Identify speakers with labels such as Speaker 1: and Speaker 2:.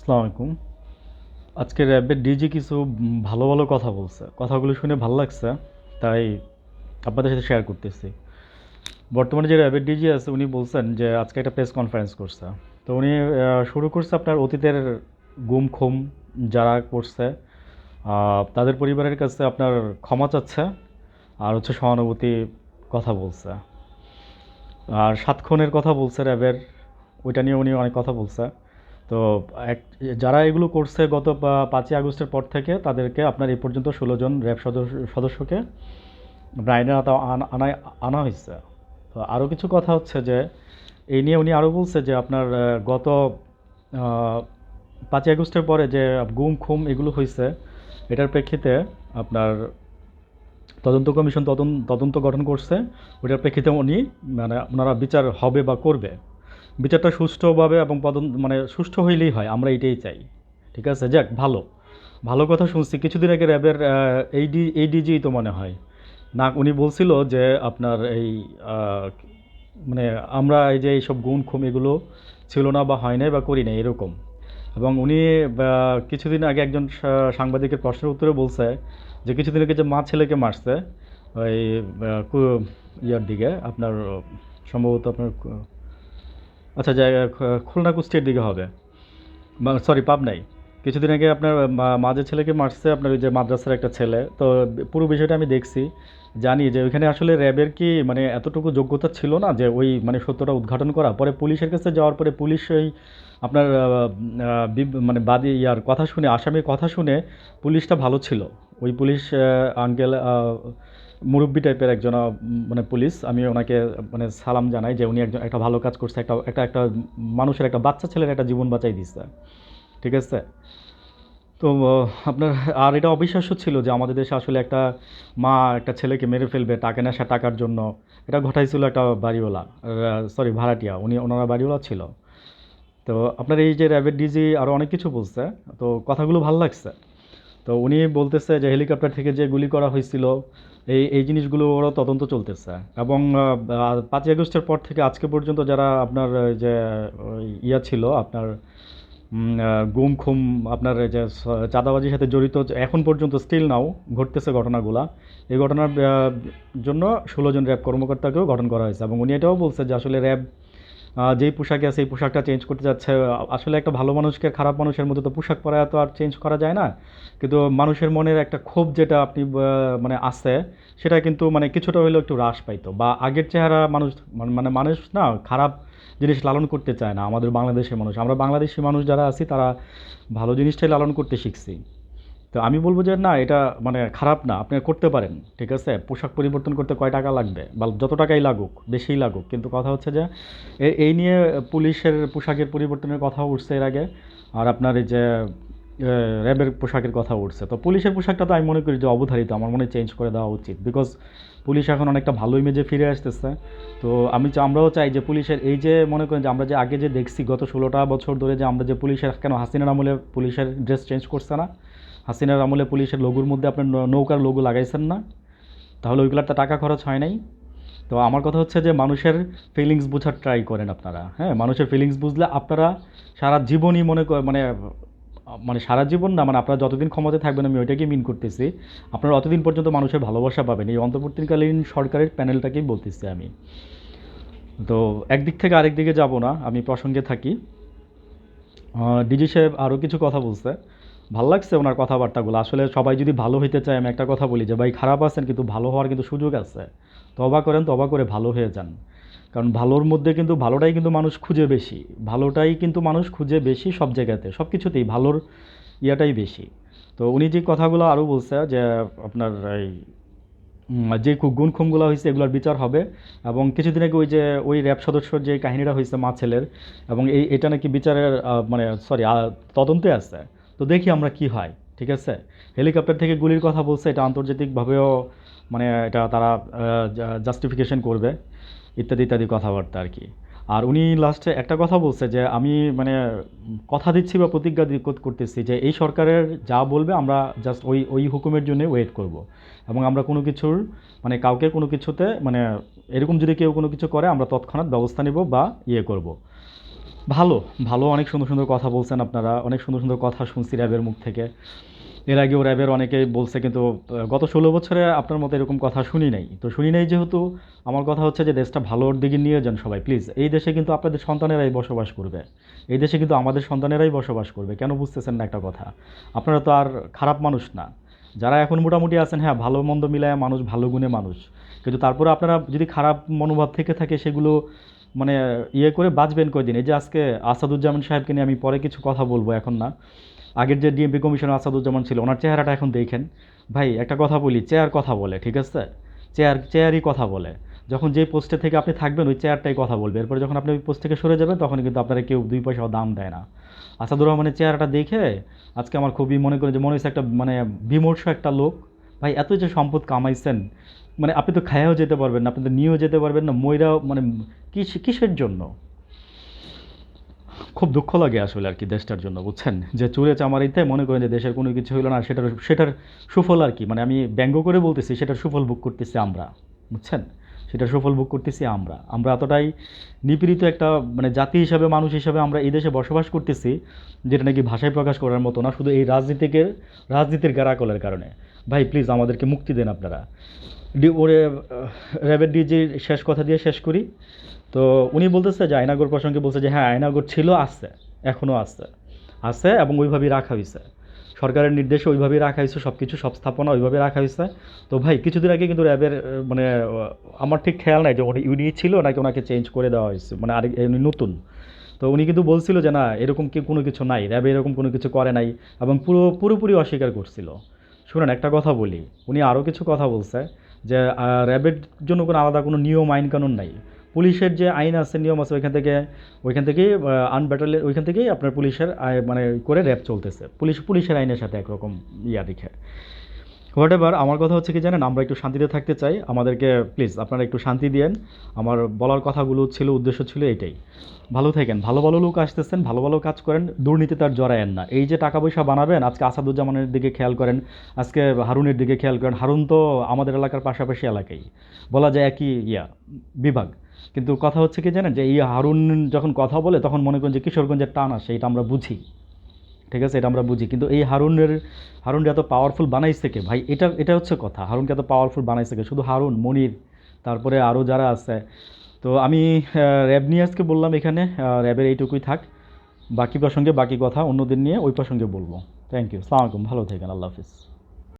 Speaker 1: আসসালামু আলাইকুম। আজকে র্যাবের ডিজি কিছু ভালো ভালো কথা বলছে। কথাগুলো শুনে ভালো লাগছে, তাই আপনাদের সাথে শেয়ার করতেছি। বর্তমানে যে র্যাবের ডিজি আছে, উনি বলছেন যে আজকে একটা প্রেস কনফারেন্স করছে। তো উনি শুরু করছে আপনার অতীতের গুম, খুম যারা করছে তাদের পরিবারের কাছে আপনার ক্ষমা চাচ্ছে আর হচ্ছে সহানুভূতি কথা বলছে। আর সাতক্ষণের কথা বলছে র্যাবের, ওইটা নিয়ে উনি অনেক কথা বলছে। তো এক, যারা এগুলো করছে গত পাঁচই আগস্টের পর থেকে, তাদেরকে আপনার এই পর্যন্ত ষোলো জন র্যাব সদস্য, সদস্যকে আইনের আতা আনা আনা- আনা হয়েছে। তো আরও কিছু কথা হচ্ছে যে এই নিয়ে উনি আরও বলছে যে আপনার গত পাঁচই আগস্টের পরে যে গুম খুম এগুলো হয়েছে, এটার প্রেক্ষিতে আপনার তদন্ত কমিশন তদন্ত তদন্ত গঠন করছে ওটার প্রেক্ষিতে উনি মানে ওনারা বিচার হবে বা করবে। বিচারটা সুষ্ঠুভাবে এবং মানে সুষ্ঠু হইলেই হয়, আমরা এটাই চাই। ঠিক আছে? যাক, ভালো। ভালো কথা শুনছি। কিছুদিন আগে র্যাবের এইডি এইডিজি তো মনে হয়, না, উনি বলছিল যে আপনার এই মানে আমরা এই যে এইসব গুণ খুম এগুলো ছিল না বা হয় নাই বা করি নাই, এরকম। এবং উনি কিছুদিন আগে একজন সাংবাদিকের প্রশ্নের উত্তরে বলছে যে কিছুদিন আগে যে মা ছেলেকে মারছে, ওই ইয়ার দিকে, আপনার, সম্ভবত আপনার আচ্ছা জায়গা খুলনা কুষ্টিয়ার দিকে হবে। সরি পাবনাই। কিছুদিন আগে আপনার মাঝে ছেলেকে মারছে আপনার ওই যে মাদ্রাসার একটা ছেলে। তো পুরো বিষয়টা আমি দেখছি, জানি যে ওইখানে আসলে র্যাবের কি মানে এতটুকু যোগ্যতা ছিল না যে ওই মানে সত্যটা উদ্ঘাটন করা? পরে পুলিশের কাছে যাওয়ার পরে পুলিশ ওই আপনার মানে বাদী ইয়ার কথা শুনে, আসামির কথা শুনে পুলিশটা ভালো ছিল। ওই পুলিশ আঙ্কেল মুরব্বী টাইপের একজন মানে পুলিশ। আমি ওনাকে মানে সালাম জানাই যে উনি একজন, একটা ভালো কাজ করছে, একটা একটা একটা মানুষের, একটা বাচ্চা ছেলের একটা জীবন বাঁচাই দিচ্ছে ঠিক আছে? তো আপনার, আর এটা অবিশ্বাস্য ছিল যে আমাদের দেশে আসলে একটা মা, একটা ছেলেকে মেরে ফেলবে টাকা নেশা টাকার জন্য। এটা ঘটাইছিল একটা বাড়িওয়ালা সরি ভাড়াটিয়া। উনি ওনারা বাড়িওয়ালা ছিল। তো আপনার এই যে র্যাবের ডিজি আরও অনেক কিছু বলছে। তো কথাগুলো ভালো লাগছে। তো উনি বলতেছে যে হেলিকপ্টার থেকে যে গুলি করা হয়েছিল, এই এই জিনিসগুলো ওরা তদন্ত চলতেছে। এবং পাঁচই আগস্টের পর থেকে আজকে পর্যন্ত যারা আপনার যে ইয়া ছিল, আপনার গুম খুম, আপনার যে চাঁদাবাজির সাথে জড়িত, এখন পর্যন্ত স্টিল নাও ঘটতেছে ঘটনাগুলা। এই ঘটনার জন্য ষোলো জন র্যাব কর্মকর্তাকেও গঠন করা হয়েছে। এবং উনি এটাও বলছে যে আসলে র্যাব যেই পোশাকে আছে, এই পোশাকটা চেঞ্জ করতে যাচ্ছে। আসলে একটা ভালো মানুষকে খারাপ মানুষের মধ্যে তো পোশাক পরা তো আর চেঞ্জ করা যায় না। কিন্তু মানুষের মনের একটা ক্ষোভ যেটা আপনি মানে আছে, সেটা কিন্তু মানে কিছুটা হলেও একটু হ্রাস পাইতো। বা আগের চেহারা মানুষ মানে মানে মানুষ না, খারাপ জিনিস লালন করতে চায় না। আমাদের বাংলাদেশের মানুষ। আমরা বাংলাদেশি মানুষ যারা আছি, তারা ভালো জিনিসটাই লালন করতে শিখছি। তো আমি বলব যে না, এটা মানে খারাপ না, আপনি করতে পারেন, ঠিক আছে? পোশাক পরিবর্তন করতে কয় টাকা লাগবে? বা যত টাকাই লাগুক, বেশিই লাগুক, কিন্তু কথা হচ্ছে যে এই নিয়ে পুলিশের পোশাকের পরিবর্তনের কথা উঠছে এর আগে, আর আপনার এই যে র্যাবের পোশাকের কথা উঠছে। তো পুলিশের পোশাকটা তো আমি মনে করি যে অবধারিত, আমার মনে চেঞ্জ করে দেওয়া উচিত বিকজ পুলিশ এখন অনেকটা ভালো ইমেজে ফিরে আসতেছে। তো আমি আমরাও চাই যে পুলিশের, এই যে মনে করেন যে আমরা যে আগে যে দেখছি গত ষোলোটা বছর ধরে যে আমরা যে পুলিশের, কেন হাসিনার আমলে পুলিশের ড্রেস চেঞ্জ করছে না? হাসিনার আমলে পুলিশের লোগোর মধ্যে আপনার নৌকার লোগো লাগাইছেন না, তাহলে ওইগুলোর টাকা খরচ হয় নাই। তো আমার কথা হচ্ছে যে মানুষের ফিলিংস বোঝার ট্রাই করেন আপনারা হ্যাঁ? মানুষের ফিলিংস বুঝলে আপনারা সারা জীবনই মনে মানে মানে সারা জীবন না মানে আপনারা যতদিন ক্ষমতায় থাকবেন, আমি ওইটাকেই মিন করতেছি। আপনারা অতদিন পর্যন্ত মানুষের ভালোবাসা পাবেন, এই অন্তর্বর্তীকালীন সরকারের প্যানেলটাকেই বলতেছি আমি। তো একদিক থেকে আরেক দিকে যাব না, আমি প্রসঙ্গে থাকি। ডিজি সাহেব আরও কিছু কথা বলছে। ভালো লাগছে ওনার কথাবার্তাগুলো। আসলে সবাই যদি ভালো হইতে চায়, আমি একটা কথা বলি যে, ভাই, খারাপ আছেন কিন্তু ভালো হওয়ার কিন্তু সুযোগ আছে। তবা করেন তবা করে ভালো হয়ে যান। কারণ ভালোর মধ্যে কিন্তু, ভালোটাই কিন্তু মানুষ খুঁজে বেশি। ভালোটাই কিন্তু মানুষ খুঁজে বেশি সব জায়গাতে, সব কিছুতেই ভালোর ইয়াটাই বেশি। তো উনি যে কথাগুলো আরও বলছে যে, আপনার এই যে গুণ খুমগুলো হয়েছে এগুলোর বিচার হবে এবং কিছুদিন আগে ওই যে, ওই র্যাব সদস্যর যে কাহিনীটা হয়েছে মা ছেলের এবং এই, এটা নাকি বিচারের মানে সরি তদন্তে আছে। তো দেখি আমরা কি হয়, ঠিক আছে? হেলিকপ্টার থেকে গুলির কথা বলছে, এটা আন্তর্জাতিকভাবেও মানে এটা তারা জাস্টিফিকেশন করবে, ইত্যাদি ইত্যাদি কথাবার্তা আর কি। আর উনি লাস্টে একটা কথা বলছে যে, আমি মানে কথা দিচ্ছি বা প্রতিজ্ঞা করতেছি যে, এই সরকারের যা বলবে আমরা জাস্ট ওই ওই হুকুমের জন্য ওয়েট করব। এবং আমরা কোনো কিছুর মানে কাউকে কোনো কিছুতে মানে এরকম যদি কেউ কোনো কিছু করে, আমরা তৎক্ষণাৎ ব্যবস্থা নেব বা ইয়ে করব। ভালো ভালো অনেক সুন্দর সুন্দর কথা বলছেন আপনারা, অনেক সুন্দর সুন্দর কথা শুনছি র্যাবের মুখ থেকে। এর আগেও র্যাবের অনেকেই বলছে কিন্তু গত ষোলো বছরে আপনার মতো এরকম কথা শুনি নাই। তো শুনি নাই যেহেতু, আমার কথা হচ্ছে যে দেশটা ভালোর দিকে নিয়ে যান সবাই প্লিজ এই দেশে কিন্তু আপনাদের সন্তানেরাই বসবাস করবে। এই দেশে কিন্তু আমাদের সন্তানেরাই বসবাস করবে, কেন বুঝতেছেন না একটা কথা? আপনারা তো আর খারাপ মানুষ না। যারা এখন মোটামুটি আছেন হ্যাঁ ভালো মন্দ মিলায় মানুষ, ভালো গুণে মানুষ। কিন্তু তারপরে আপনারা যদি খারাপ মনোভাব থেকে থাকে, সেগুলো মানে ইয়ে করে বাঁচবেন কয়দিন? এই যে আজকে আসাদুজ্জামান সাহেবকে নিয়ে আমি পরে কিছু কথা বলব এখন না। আগের যে ডিএমপি কমিশনার আসাদুজ্জামান ছিল, ওনার চেহারাটা এখন দেখেন। ভাই, একটা কথা বলি, চেয়ার কথা বলে, ঠিক আছে? চেয়ার, চেয়ারই কথা বলে। যখন যে পোস্টে থেকে আপনি থাকবেন, ওই চেয়ারটাই কথা বলবে। এরপরে যখন আপনি ওই পোস্ট থেকে সরে যাবেন, তখন কিন্তু আপনারা কেউ দুই পয়সাও দাম দেয় না। আসাদুর রহমানের চেহারাটা দেখে আজকে আমার খুবই মনে করেন যে মনে হচ্ছে একটা মানে বিমর্ষ একটা লোক। ভাই, এত যে সম্পদ কামাইছেন মানে আপনি তো খায়াও যেতে পারবেন না, আপনি তো নিয়েও যেতে পারবেন না, ময়রাও মানে কিস, কিসের জন্য? খুব দুঃখ লাগে আসলে আর কি দেশটার জন্য, বুঝছেন? যে চুরে চামারিতে মনে করেন যে দেশের কোনো কিছু হলো না, সেটার সেটার সুফল আর কি মানে আমি ব্যঙ্গ করে বলতেছি, সেটার সুফল ভোগ করতেছি আমরা, বুঝছেন? সেটার সফল ভোগ করতেছি আমরা। আমরা এতটাই নিপীড়িত একটা মানে জাতি হিসাবে, মানুষ হিসাবে আমরা এই দেশে বসবাস করতেছি, যেটা নাকি ভাষায় প্রকাশ করার মতো না, শুধু এই রাজনীতিকের, রাজনীতির গারাকলের কারণে। ভাই প্লিজ আমাদেরকে মুক্তি দেন আপনারা। ওরে র্যাবের ডিজি শেষ কথা দিয়ে শেষ করি। তো উনি বলতেছে যে, আয়নাগর প্রসঙ্গে বলছে যে হ্যাঁ আয়নাগর ছিল, আছে এখনও আছে। আছে এবং ওইভাবেই রাখা হয়েছে সরকারের নির্দেশে ওইভাবেই রাখা হয়েছে সব কিছু সব স্থাপনা ওইভাবে রাখা হয়েছে। তো ভাই, কিছুদিন আগে কিন্তু র্যাবের মানে আমার ঠিক খেয়াল নাই যে উনি উনি ছিল নাকি ওনাকে চেঞ্জ করে দেওয়া হয়েছে মানে আরেক নতুন। তো উনি কিন্তু বলছিল যে না, এরকম কি কোনো কিছু নাই, র্যাবে এরকম কোনো কিছু করে নাই, এবং পুরো, পুরোপুরি অস্বীকার করছিল। শুনুন, একটা কথা বলি, উনি আরও কিছু কথা বলছে যে র্যাবের জন্য কোনো আলাদা কোনো নিয়ম আইন কানুন নাই। পুলিশের যে আইন আছে, নিয়ম আছে, ওইখান থেকে, ওইখান থেকেই আনব্যাটালে ওইখান থেকেই আপনার পুলিশের মানে করে র্যাব চলতেছে। পুলিশ, পুলিশের আইনের সাথে একরকম ইয়া দেখে। হোয়াট এভার আমার কথা হচ্ছে কি জানেন, আমরা একটু শান্তিতে থাকতে চাই। আমাদেরকে প্লিজ আপনারা একটু শান্তি দিয়েন। আমার বলার কথাগুলো ছিল, উদ্দেশ্য ছিল এটাই। ভালো থাকেন, ভালো ভালো লোক আসতেছেন, ভালো ভালো কাজ করেন দুর্নীতিতে আর জড়ায়েন না। এই যে টাকা পয়সা বানাবেন, আজকে আসাদুজ্জামানের দিকে খেয়াল করেন, আজকে হারুনের দিকে খেয়াল করেন। হারুন তো আমাদের এলাকার পাশাপাশি এলাকায় বলা যায় একই ইয়া, বিভাগ। কিন্তু কথা হচ্ছে কি জানেন, যে এই হারুন যখন কথা বলে, তখন মনে করেন যে কিশোরগঞ্জের টান আসে এটা আমরা বুঝি। ঠিক আছে? এটা আমরা বুঝি। কিন্তু এই হারুনের হারুনকে এত পাওয়ারফুল বানাইছে কে ভাই? এটা এটা হচ্ছে কথা। হারুনকে এত পাওয়ারফুল বানাইছে কে? শুধু হারুন, মনির, তারপরে আরও যারা আছে। তো আমি র্যাব নিয়ে আজকে বললাম এখানে। র্যাবের এইটুকুই থাক। বাকি প্রসঙ্গে বাকি কথা অন্যদিন নিয়ে ওই প্রসঙ্গে বলব। থ্যাংক ইউ সালামালাইকুম ভালো থাকেন। আল্লাহ হাফিজ।